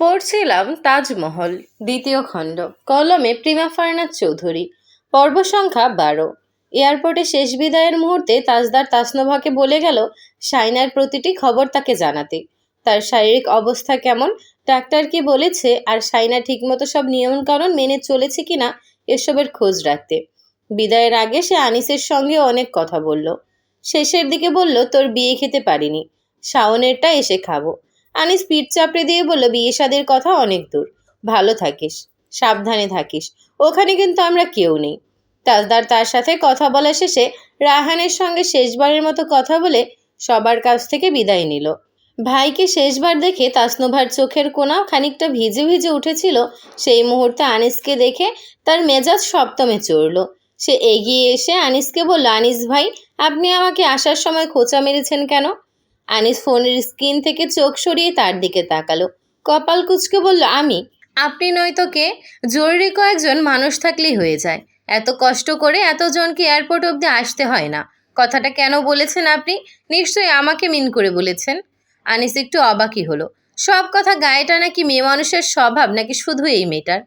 পড়ছিলাম তাজমহল, দ্বিতীয় খণ্ড। কলমে প্রিমা ফারনাথ চৌধুরী। পর্ব সংখ্যা বারো। এয়ারপোর্টে শেষ বিদায়ের মুহূর্তে তাজদার তাসনোভাকে বলে গেল সাইনার প্রতিটি খবর তাকে জানাতে। তার শারীরিক অবস্থা কেমন, ডাক্তার কি বলেছে, আর সাইনা ঠিকমতো সব নিয়মকানুন মেনে চলেছে কিনা এসবের খোঁজ রাখতে। বিদায়ের আগে সে আনিসের সঙ্গে অনেক কথা বলল। শেষের দিকে বলল, তোর বিয়ে খেতে পারিনি। শাওনেরটা এসে খাব। আনিস পিঠ চাপড়ে দিয়ে বলল, বিয়ে সাদের কথা অনেক দূর। ভালো থাকিস, সাবধানে থাকিস। ওখানে কিন্তু আমরা কেউ নেই। তাজদার তার সাথে কথা বলা শেষে রাহানের সঙ্গে শেষবারের মতো কথা বলে সবার কাছ থেকে বিদায় নিল। ভাইকে শেষবার দেখে তাসনোভার চোখের কোনাও খানিকটা ভিজে ভিজে উঠেছিল। সেই মুহূর্তে আনিসকে দেখে তার মেজাজ সপ্তমে চড়ল। সে এগিয়ে এসে আনিসকে বলল, আনিস ভাই, আপনি আমাকে আসার সময় খোঁচা মেরেছেন কেন? আনিস ফোনের স্ক্রিন থেকে চোখ সরিয়ে তার দিকে তাকালো। কপাল কুচকে বলল, আমি? আপনি নয়তো কে? জরুরি কয়েকজন মানুষ থাকলেই হয়ে যায়। এত কষ্ট করে এতজনকে এয়ারপোর্ট অবধি আসতে হয় না। কথাটা কেন বলেছেন আপনি? নিশ্চয়ই আমাকে মিন করে বলেছেন। আনিস একটু অবাকই হলো। সব কথা গায়েটা নাকি মেয়ে মানুষের স্বভাব, নাকি শুধু এই মেয়েটার?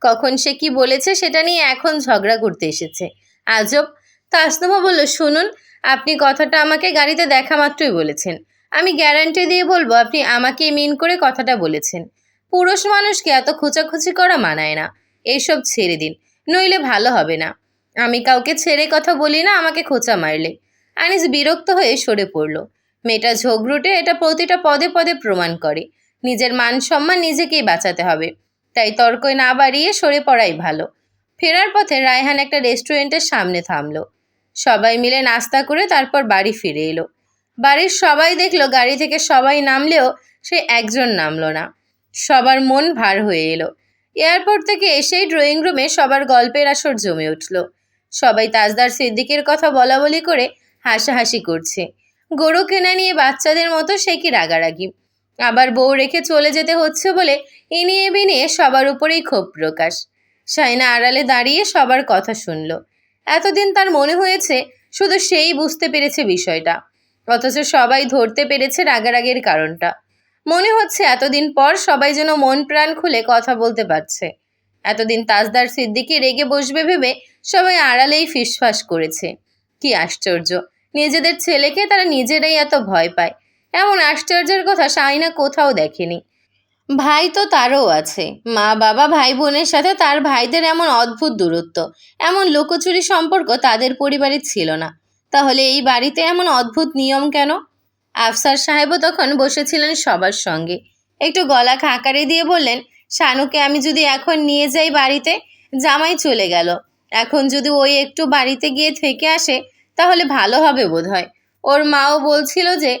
কখন সে কি বলেছে সেটা নিয়ে এখন ঝগড়া করতে এসেছে। আজব! তাসনুমা বলল, শুনুন আপনি কথাটা আমাকে গাড়িতে দেখা মাত্রই বলেছেন। আমি গ্যারান্টি দিয়ে বলব, আপনি আমাকে মিন করে কথাটা বলেছেন। পুরুষ মানুষকে এত খোঁচাখুচি করা মানায় না। এইসব ছেড়ে দিন, নইলে ভালো হবে না। আমি কাউকে ছেড়ে কথা বলি না, আমাকে খোঁচা মারলে। আনিস বিরক্ত হয়ে সরে পড়ল। মেয়েটা ঝগড়ুটে এটা প্রতিটা পদে পদে প্রমাণ করে। নিজের মান সম্মান নিজেকেই বাঁচাতে হবে। তাই তর্কই না বাড়িয়ে সরে পড়াই ভালো। ফেরার পথে রায়হান একটা রেস্টুরেন্টের সামনে থামলো। সবাই মিলে নাস্তা করে তারপর বাড়ি ফিরে এলো। বাড়ির সবাই দেখল গাড়ি থেকে সবাই নামলেও সে একজন নামলো না। সবার মন ভার হয়ে এলো। এয়ারপোর্ট থেকে এসেই ড্রয়িং রুমে সবার গল্পের আসর জমে উঠল। সবাই তাজদার সিদ্দিকের কথা বলা বলি করে হাসাহাসি করছে। গরু কেনা নিয়ে বাচ্চাদের মতো সে কি রাগারাগি? আবার বউ রেখে চলে যেতে হচ্ছে বলে ইনিয়ে বিনিয়ে সবার উপরেই ক্ষোভ প্রকাশ। সাইনা আড়ালে দাঁড়িয়ে সবার কথা শুনল। এতদিন তার মনে হয়েছে শুধু সেই বুঝতে পেরেছে বিষয়টা, অথচ সবাই ধরতে পেরেছে রাগারাগের কারণটা। মনে হচ্ছে এতদিন পর সবাই যেন মন প্রাণ খুলে কথা বলতে পারছে। এতদিন তাজদার সিদ্দিকি রেগে বসবে ভেবে সবাই আড়ালেই ফিসফাস করেছে। কি আশ্চর্য, নিজেদের ছেলেকে তারা নিজেরাই এত ভয় পায়। এমন আশ্চর্যের কথা সাইনা কোথাও দেখেনি। ভাই তো তারও আছে। মা, বাবা, ভাই, বোনের সাথে তার ভাইদের এমন অদ্ভুত দূরত্ব, এমন লুকোচুরি সম্পর্ক তাদের পরিবারে ছিল না। তাহলে এই বাড়িতে এমন অদ্ভুত নিয়ম কেন? আফসার সাহেবও তখন বসেছিলেন সবার সঙ্গে। একটু গলা খাঁকারে দিয়ে বললেন, শানুকে আমি যদি এখন নিয়ে যাই বাড়িতে, জামাই চলে গেল। এখন যদি ওই একটু বাড়িতে গিয়ে থেকে আসে, তাহলে ভালো হবে বোধহয়। ওর মাও বলছিল যে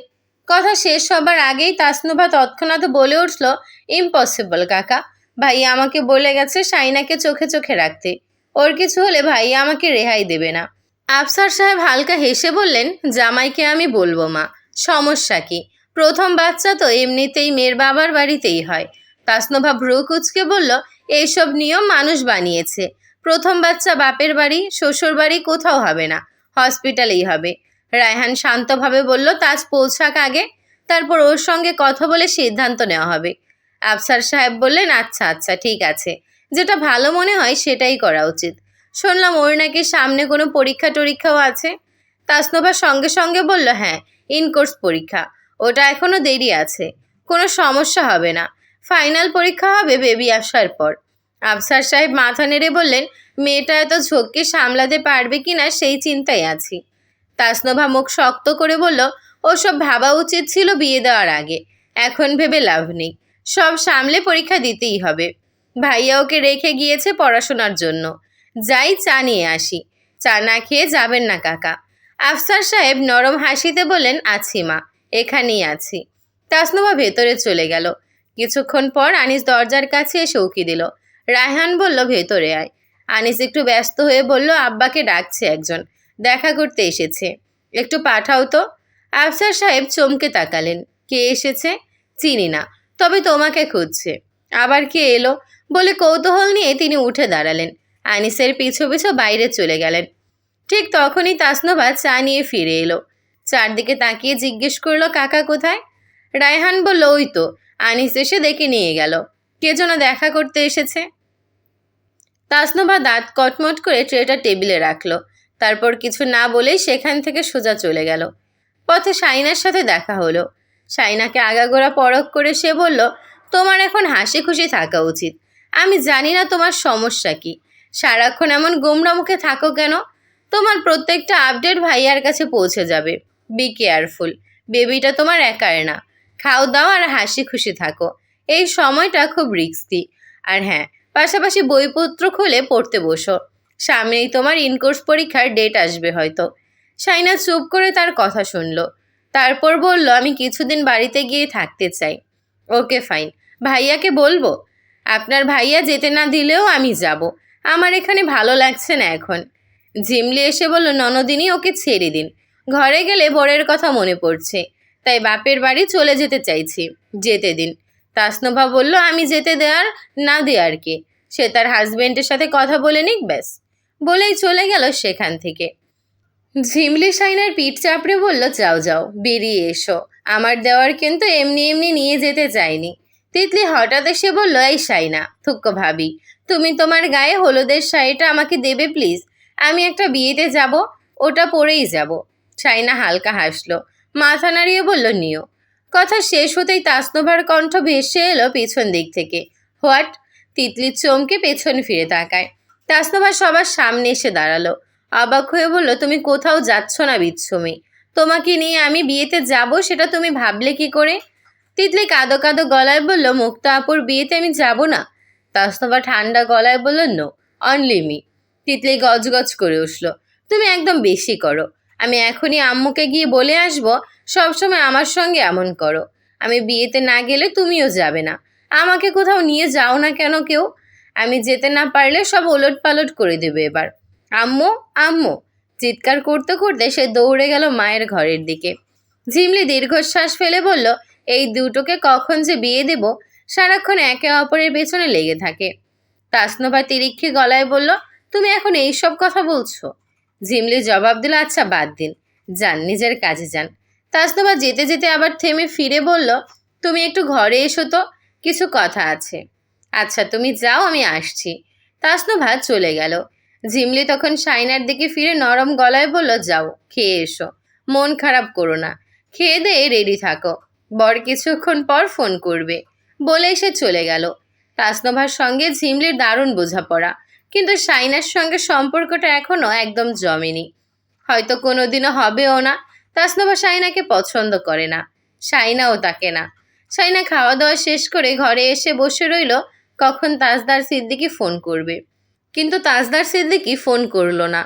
কথা শেষ হবার আগেই তাসনুভা তৎক্ষণাৎ বলে উঠল ইম্পসিবল কাকা। ভাই আমাকে বলে গেছে সাইনাকে চোখে চোখে রাখতে। ওর কিছু হলে ভাই আমাকে রেহাই দেবে না। আফসার সাহেব হালকা হেসে বললেন, জামাইকে আমি বলব, মা। সমস্যা কি? প্রথম বাচ্চা তো এমনিতেই মেয়ের বাবার বাড়িতেই হয়। তাসনোভা ভ্রু কুচকে বলল, এইসব নিয়ম মানুষ বানিয়েছে। প্রথম বাচ্চা বাপের বাড়ি শ্বশুর বাড়ি কোথাও হবে না। হসপিটালেই হবে। রায়হান শান্তভাবে বলল, তাজ পৌঁছাক আগে। তারপর ওর সঙ্গে কথা বলে সিদ্ধান্ত নেওয়া হবে। আফসার সাহেব বললেন আচ্ছা আচ্ছা ঠিক আছে। যেটা ভালো মনে হয় সেটাই করা উচিত। শুনলাম ওর নাকি সামনে কোনো পরীক্ষা টরীক্ষাও আছে? তাসনোভা সঙ্গে সঙ্গে বলল হ্যাঁ ইনকোর্স পরীক্ষা। ওটা এখনও দেরি আছে। কোনো সমস্যা হবে না। ফাইনাল পরীক্ষা হবে বেবি আসার পর। আফসার সাহেব মাথা নেড়ে বললেন, মেয়েটা এত ঝোঁককে সামলাতে পারবে কি না সেই চিন্তায় আছি। তাসনোভা মুখ শক্ত করে বলল, ওসব ভাবা উচিত ছিল বিয়ে দেওয়ার আগে। এখন ভেবে লাভ নেই। সব সামলে পরীক্ষা দিতেই হবে। ভাইয়া ওকে রেখে গিয়েছে পড়াশোনার জন্য। যাই চা নিয়ে আসি। চা না খেয়ে যাবেন না, কাকা। আফসার সাহেব নরম হাসিতে বললেন, আছি, মা। এখানেই আছি। তাসনোভা ভেতরে চলে গেল। কিছুক্ষণ পর আনিস দরজার কাছে এসে উকি দিল। রায়হান বলল, ভেতরে আয়। আনিস একটু ব্যস্ত হয়ে বলল, আব্বাকে ডাকছে একজন। দেখা করতে এসেছে। একটু পাঠাও তো। আফসার সাহেব চমকে তাকালেন। কে এসেছে? চিনি না, তবে তোমাকে খুঁজছে। আবার কে এলো? বলে কৌতূহল নিয়ে তিনি উঠে দাঁড়ালেন। আনিসের পিছু পিছু বাইরে চলে গেলেন। ঠিক তখনই তাসনোভা চা নিয়ে ফিরে এলো। চারদিকে তাকিয়ে জিজ্ঞেস করল, কাকা কোথায়? রায়হান বলল, ওই তো, আনিস এসে দেখে নিয়ে গেল। কে যেন দেখা করতে এসেছে? তাসনোভা দাঁত কটমট করে ট্রেটা টেবিলে রাখল। তারপর কিছু না বলেই সেখান থেকে সোজা চলে গেল। পথে সাইনার সাথে দেখা হলো। সাইনাকে আগাগোড়া পরখ করে সে বলল, তোমার এখন হাসি খুশি থাকা উচিত। আমি জানি না তোমার সমস্যা কি। সারাক্ষণ এমন গোমরা মুখে থাকো কেন? তোমার প্রত্যেকটা আপডেট ভাইয়ার কাছে পৌঁছে যাবে। বি কেয়ারফুল বেবিটা তোমার একার না। খাও দাও আর হাসি খুশি থাকো। এই সময়টা খুব রিস্কি আর হ্যাঁ পাশাপাশি বইপত্র খুলে পড়তে বসো। সামনেই তোমার ইনকোর্স পরীক্ষার ডেট আসবে হয়তো। সাইনা চুপ করে তার কথা শুনলো। তারপর বলল, আমি কিছুদিন বাড়িতে গিয়ে থাকতে চাই। ওকে ফাইন ভাইয়াকে বলব? আপনার ভাইয়া যেতে না দিলেও আমি যাব। আমার এখানে ভালো লাগছে না এখন। জিমলি এসে বলল, ননদিনী, ওকে ছেড়ে দিন। ঘরে গেলে বরের কথা মনে পড়ছে। তাই বাপের বাড়ি চলে যেতে চাইছি। যেতে দিন। তাসনোভা বলল, আমি যেতে দেওয়ার না দেওয়ার কে? সে তার হাজবেন্ডের সাথে কথা বলে নিক, ব্যাস। বলেই চলে গেল সেখান থেকে। ঝিমলি সাইনার পিঠ চাপড়ে বলল, যাও যাও, বেরিয়ে এসো। আমার দেওয়ার কিন্তু এমনি এমনি নিয়ে যেতে চাইনি। তিতলি হঠাৎ এসে বলল, এই সাইনা, থুক্ক ভাবি, তুমি তোমার গায়ে হলুদের শাড়িটা আমাকে দেবে প্লিজ? আমি একটা বিয়েতে যাব, ওটা পরেই যাব। সাইনা হালকা হাসলো, মাথা নাড়িয়ে বলল, নিও। কথা শেষ হতেই তাসনোভার কণ্ঠ ভেসে এলো পেছন দিক থেকে। হোয়াট? তিতলির চমকে পেছন ফিরে তাকায়। তাসনোভা সবার সামনে এসে দাঁড়াল। অবাক হয়ে বলল, তুমি কোথাও যাচ্ছ না বিচ্ছমি। তোমাকে নিয়ে আমি বিয়েতে যাব, সেটা তুমি ভাবলে কি করে? তিতলি কাদো কাদো গলায় বলল, মুক্তা আপুর বিয়েতে আমি যাব না? তাসনোভা ঠান্ডা গলায় বলল, নো, অনলি মি। তিতলি গজগজ করে উঠল, তুমি একদম বেশি করো। আমি এখনই আম্মুকে গিয়ে বলে আসব সবসময় আমার সঙ্গে এমন করো। আমি বিয়েতে না গেলে তুমিও যাবে না। আমাকে কোথাও নিয়ে যাও না কেন কেউ? আমি যেতে না পারলে সব ওলট পালট করে দেবে এবার। আম্মু আম্মু, চিৎকার করতে করতে সে দৌড়ে গেল মায়ের ঘরের দিকে। ঝিমলি দীর্ঘশ্বাস ফেলে বলল, এই দুটোকে কখন যে বিয়ে দেব? সারাক্ষণ একে অপরের পেছনে লেগে থাকে। তাসনোভা তিরিক্ষি গলায় বলল, তুমি এখন এইসব কথা বলছো? ঝিমলি জবাব দিল আচ্ছা বাদ দিন। যান, নিজের কাজে যান। তাসনোভা যেতে যেতে আবার থেমে ফিরে বলল, তুমি একটু ঘরে এসো তো, কিছু কথা আছে। আচ্ছা তুমি যাও, আমি আসছি। তাসনোভা চলে গেল। ঝিমলি তখন সাইনার দিকে ফিরে নরম গলায় বলল, যাও, খেয়ে এসো। মন খারাপ করো না। খেয়ে দিয়ে রেডি থাকো। বর কিছুক্ষণ পর ফোন করবে। বলে সে চলে গেল। তাসনোভার সঙ্গে ঝিমলির দারুণ বোঝাপড়া। কিন্তু সাইনার সঙ্গে সম্পর্কটা এখনও একদম জমেনি। হয়তো কোনোদিনও হবেও না। তাসনোভা সাইনাকে পছন্দ করে না। সাইনাও তাকে না। সাইনা খাওয়া দাওয়া শেষ করে ঘরে এসে বসে রইল কখন তাজদার সিদ্দিকি ফোন করবে। কিন্তু তাজদার সিদ্দিকি ফোন করল না।